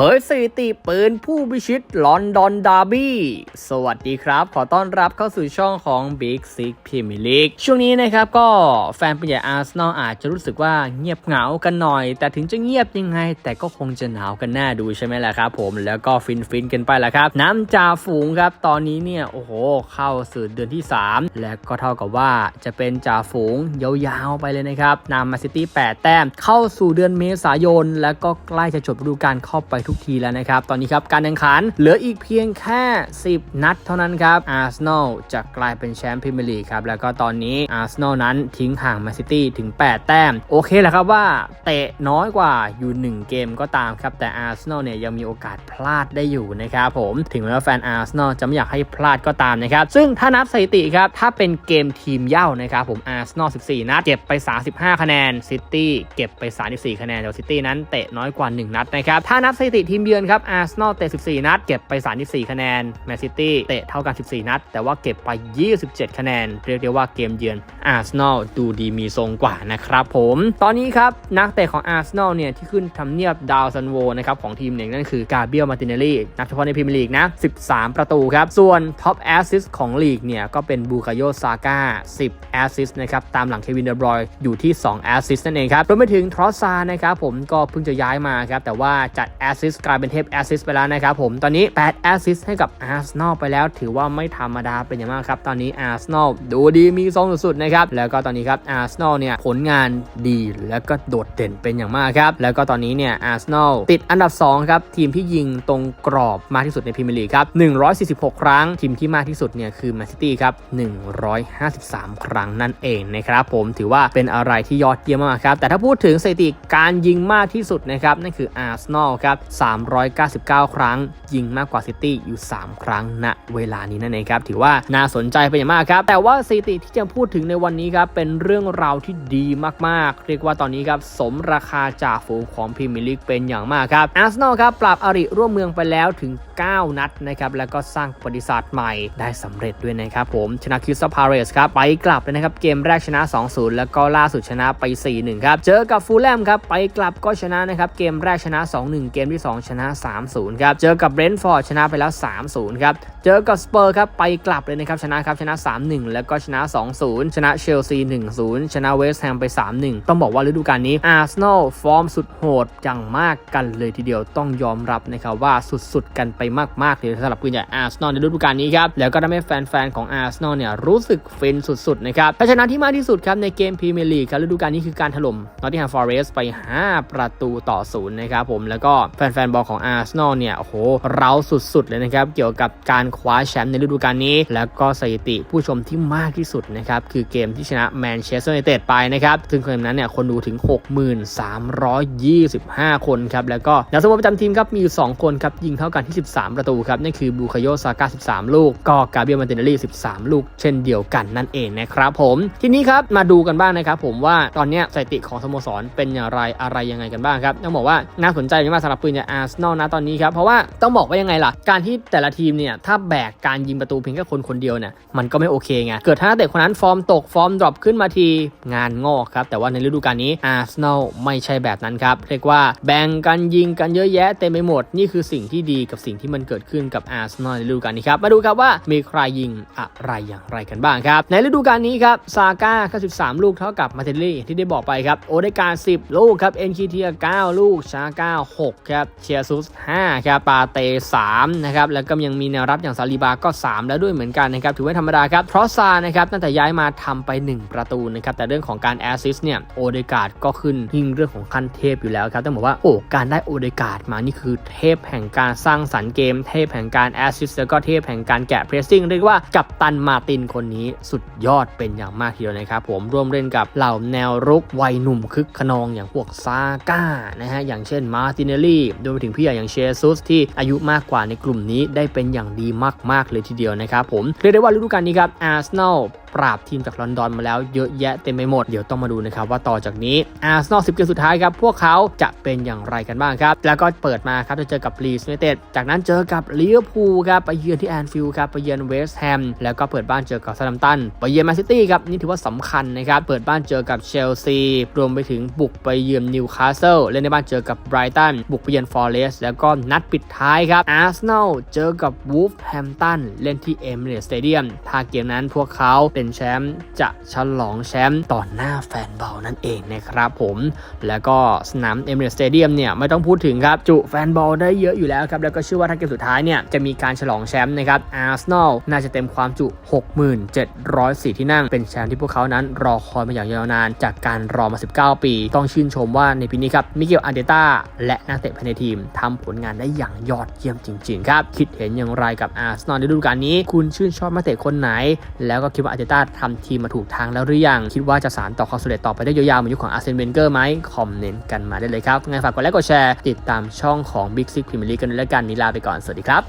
เผยสถิติปืนผู้พิชิตลอนดอนดาร์บี้ สวัสดีครับ ขอต้อนรับเข้าสู่ช่องของ Big Six Premier League ช่วงนี้นะครับก็แฟนป็นใหญ่อาร์เซนอลอาจจะรู้สึกว่าเงียบเหงากันหน่อย แต่ถึงจะเงียบยังไง แต่ก็คงจะหนาวกันหน้าดูใช่ไหมล่ะครับผมแล้วก็ฟินฟินๆกันไปละครับ น้ำจ่าฝูงครับ ตอนนี้เนี่ย โอ้โห เข้าสู่เดือนที่ 3 และก็เท่ากับว่าจะเป็นจ่าฝูงยาวๆไปเลยนะครับนำมาซิตี้8แต้มเข้าสู่เดือนเมษายน แล้วก็ใกล้จะจบฤดูกาลเข้าไปทุกทีแล้วนะครับ ตอนนี้ครับการแข่งขันเหลืออีกเพียงแค่ 10 นัดเท่านั้นครับอาร์เซนอลจะกลายเป็นแชมป์พรีเมียร์ลีกครับ แล้วก็ตอนนี้อาร์เซนอลนั้นทิ้งห่างแมนซิตี้ถึง 8 แต้ม โอเคแหละครับว่าเตะน้อยกว่าอยู่ 1 เกมก็ตามครับ แต่อาร์เซนอลเนี่ยยังมีโอกาสพลาดได้อยู่นะครับผมถึงแม้ว่าแฟนอาร์เซนอลจะไม่อยากให้พลาดก็ตามนะครับ ซึ่งถ้านับสถิติครับถ้าเป็นเกมทีมเย่านะครับผมอาร์เซนอล14 นัดเก็บไป 35 คะแนนซิตี้เก็บไป 34 คะแนนแต่ซิตี้นั้นเตะน้อยกว่า 1 นัดนะครับถ้านับสถิติทีมเยือนครับอาร์เซนอลเตะ 14 นัด เก็บไป 34 คะแนนแมนซิตี้เตะเท่ากัน 14 นัด แต่ว่าเก็บไป 27 คะแนน เรียกได้ว่าเกมเยือนอาร์เซนอลดูดีมีทรงกว่านะครับผม ตอนนี้ครับนักเตะของอาร์เซนอลเนี่ยที่ขึ้นทำเนียบดาวซันโวนะครับของทีมเนี่ยนั่นคือกาเบียลมาติเนลลี่นับเฉพาะในพรีเมียร์ลีกนะ 13 ประตูครับ ส่วนท็อปแอสซิสของลีกเนี่ยก็เป็นบูคาโยซาก้า 10 แอสซิสนะครับตามหลังเควินเดบรอยอยู่ที่ 2 แอสซิสนั่นเองครับรวมไปถึงทรอสซานะครับผมก็เพิ่งจะย้ายมาครับแต่ว่าจัดแอสซิสกลายเป็นเทพแอสซิสไปแล้วนะครับผมตอนนี้8แอสซิสให้กับอาร์เซนอลไปแล้ว ถือว่าไม่ธรรมดาเป็นอย่างมากครับ ตอนนี้อาร์เซนอลดูดีมีทรงสุดๆนะครับแล้วก็ตอนนี้ครับอาร์เซนอลเนี่ยผลงานดีแล้วก็โดดเด่นเป็นอย่างมากครับแล้วก็ตอนนี้เนี่ยอาร์เซนอลติดอันดับ2ครับทีมที่ยิงตรงกรอบมากที่สุดในพรีเมียร์ลีกครับ146 ครั้งทีมที่มากที่สุดเนี่ยคือแมนซิตี้ครับ153 ครั้งนั่นเองนะครับผมถือว่าเป็นอะไรที่ยอดเยี่ยมมากครับแต่ถ้าพูดถึงสถิติการยิงมากที่สุดนะครับนั่นคืออาร์เซนอลครับ399 ครั้ง ยิงมากกว่าซิตี้อยู่ 3 ครั้งณเวลานี้นั่นเองครับ ถือว่าน่าสนใจเป็นอย่างมากครับ แต่ว่าสถิติที่จะพูดถึงในวันนี้ครับ เป็นเรื่องราวที่ดีมากๆ เรียกว่าตอนนี้ครับสมราคาจ่าฝูงของพรีเมียร์ลีกเป็นอย่างมากครับอาร์เซนอลครับปราบอริร่วมเมืองไปแล้วถึง 9 นัดนะครับแล้วก็สร้างประวัติศาสตร์ใหม่ได้สำเร็จด้วยนะครับผมชนะคิวซาพาเรสครับไปกลับเลยนะครับเกมแรกชนะ 2-0 แล้วก็ล่าสุดชนะไป 4-1 ครับเจอกับฟูลแลมครับไปกลับก็ชนะนะครับเกมแรกชนะ 2-1 เกมที่2 ชนะ 3-0 ครับ เจอกับเบรนท์ฟอร์ดชนะไปแล้ว 3-0 ครับ เจอกับสเปอร์ครับไปกลับเลยนะครับชนะครับชนะ 3-1 แล้วก็ชนะ 2-0 ชนะเชลซี 1-0 ชนะเวสต์แฮมไป 3-1 ต้องบอกว่าฤดูกาลนี้อาร์เซนอลฟอร์มสุดโหดอย่างมากกันเลยทีเดียวต้องยอมรับนะครับว่าสุดๆ กันไปมากๆเลยสำหรับปืนใหญ่อาร์เซนอลในฤดูกาลนี้ครับแล้วก็ทำให้แฟนๆของอาร์เซนอลเนี่ยรู้สึกฟินสุดๆนะครับภาชนะที่มากที่สุดครับในเกมพรีเมียร์ลีกครับฤดูกาลนี้คือการถล่มนอตติงแฮมฟอเรสต์ไป 5 ประตูต่อศูนย์นะครับผมแล้วก็แฟนๆบอลของอาร์เซนอลเนี่ยโอ้โหเราสุดๆเลยนะครับเกี่ยวกับการคว้าแชมป์ในฤดูกาลนี้ แล้วก็สถิติผู้ชมที่มากที่สุดนะครับคือเกมที่ชนะแมนเชสเตอร์ยูไนเต็ดไปนะครับซึ่งเกมนั้นเนี่ยคนดูถึง 6325 คนครับแล้วก็นักสโมสรประจำทีมครับมีอยู่ 2 คนครับยิงเท่ากันที่ 13 ประตูครับนั่นคือบูคาโยซาก้า13 ลูก ก็กาเบียลมาตินเนลี่ 13 ลูก เช่นเดียวกันนั่นเองนะครับผมทีนี้ครับมาดูกันบ้างนะครับผมว่าตอนนี้สถิติของสโมสรเป็นอย่างไรอะไรยังไงกันบ้างครับต้องบอกว่าน่าสนใจมากสำหรับปืนจากอาร์เซนอลนะตอนนี้ครับเพราะว่าต้องบอกว่ายังไงล่ะ การที่แต่ละทีมเนี่ยถ้าแบกการยิงประตูเพียงแค่คนคนเดียวเนี่ยมันก็ไม่โอเคไงเกิดถ้านักเตะคนนั้นฟอร์มตกฟอร์มดรอปขึ้นมาทีงานงอกครับแต่ว่าในฤดูกาลนี้อาร์เซนอลไม่ใช่แบบนั้นครับเรียกว่าแบ่งกันยิงกันเยอะแยะเต็มไปหมดนี่คือสิ่งที่ดีกับสิ่งที่มันเกิดขึ้นกับอาร์เซนอลในฤดูกาลนี้ครับมาดูครับว่ามีใครยิงอะไรอย่างไรกันบ้างครับในฤดูกาลนี้ครับซาก้า93 ลูกเท่ากับมาเทลลี่ที่ได้บอกไปครับโอเดการ10 ลูกครับเอ็นคีเทีย9ลูกชาก้า6ครับเชียซุส5ครับปาเต3นะครับแล้วก็ยังมีแนวรับอย่างซาลีบาก็ 3 แล้วด้วยเหมือนกันนะครับถือว่าธรรมดาครับเพราะซานะครับตั้งแต่ย้ายมาทำไป 1 ประตูนะครับแต่เรื่องของการแอสซิสเนี่ยโอเดกาดก็ขึ้นยิ่งเรื่องของขั้นเทพอยู่แล้วครับต้องบอกว่าโอ้การได้โอเดกาดมานี่คือเทพแห่งการสร้างสรรค์เกม เทพแห่งการแอสซิสแล้วก็เทพแห่งการแกะเพรสซิ่งเรียกว่ากับตันมาตินคนนี้สุดยอดเป็นอย่างมากทีเดียวนะครับผมร่วมเล่นกับเหล่าแนวรุกวัยหนุ่มคึกขนองอย่างพวกซาก้านะฮะอย่างเช่นมาติเนลลี่รวมไปถึงพี่ใหญ่อย่างเชซุสที่อายุมากกว่าในกลุ่มนี้ได้เป็นอย่างดีมากๆเลยทีเดียวนะครับผมเรียกได้ว่าฤดูกาลนี้ครับอาร์เซนอล ปราบทีมจากลอนดอนมาแล้วเยอะแยะเต็มไปหมด เดี๋ยวต้องมาดูนะครับว่าต่อจากนี้อาร์เซนอล10 เกมสุดท้ายครับ พวกเขาจะเป็นอย่างไรกันบ้างครับ แล้วก็เปิดมาครับจะเจอกับลีสยูไนเต็ดจากนั้นเจอกับลิเวอร์พูลครับไปเยือนที่แอนฟิลด์ครับไปเยือนเวสต์แฮมแล้วก็เปิดบ้านเจอกับซาดัมตันไปเยือนแมนซิตี้ครับนี่ถือว่าสำคัญนะครับเปิดบ้านเจอกับเชลซีรวมไปถึงบุกไปเยือนนิวคาสเซิลเล่นในบ้านเจอกับไบรตันบุกไปเยือนฟอร์เรสแล้วก็นัดปิดท้ายครับอาร์เซนอลเจอกับวูฟแฮมตันเล่นที่เอมิเรตสเตเดียมถ้าเกมนั้นพวกเขาเป็นแชมป์จะฉลองแชมป์ต่อหน้าแฟนบอลนั่นเองนะครับผม แล้วก็สนามเอมิเรตสเตเดียมเนี่ยไม่ต้องพูดถึงครับจุแฟนบอลได้เยอะอยู่แล้วครับ แล้วก็เชื่อว่าถ้าเกมสุดท้ายเนี่ยจะมีการฉลองแชมป์นะครับอาร์เซนอลน่าจะเต็มความจุ 6704 ที่นั่ง เป็นแชมป์ที่พวกเขานั้นรอคอยมาอย่างยาวนาน จากการรอมา 19 ปี ต้องชื่นชมว่าในปีนี้ครับมิเกลอันเดต้าและนักเตะภายในทีมทำผลงานได้อย่างยอดเยี่ยมจริงๆครับคิดเห็นอย่างไรกับอาร์เซนอลในฤดูกาลนี้ คุณชื่นชอบนักเตะคนไหน แล้วก็คิดว่าอาร์เตต้าทำทีมมาถูกทางแล้วหรือยัง คิดว่าจะสานต่อความสำเร็จต่อไปได้ยาวๆเหมือนยุคของอาร์เซนเวนเกอร์ไหมคอมเมนต์กันมาได้เลยครับงั้นฝากกดไลค์กดแชร์ ติดตามช่องของ Big Six Premier League กันด้วยแล้วกันนี้ลาไปก่อนสวัสดีครับ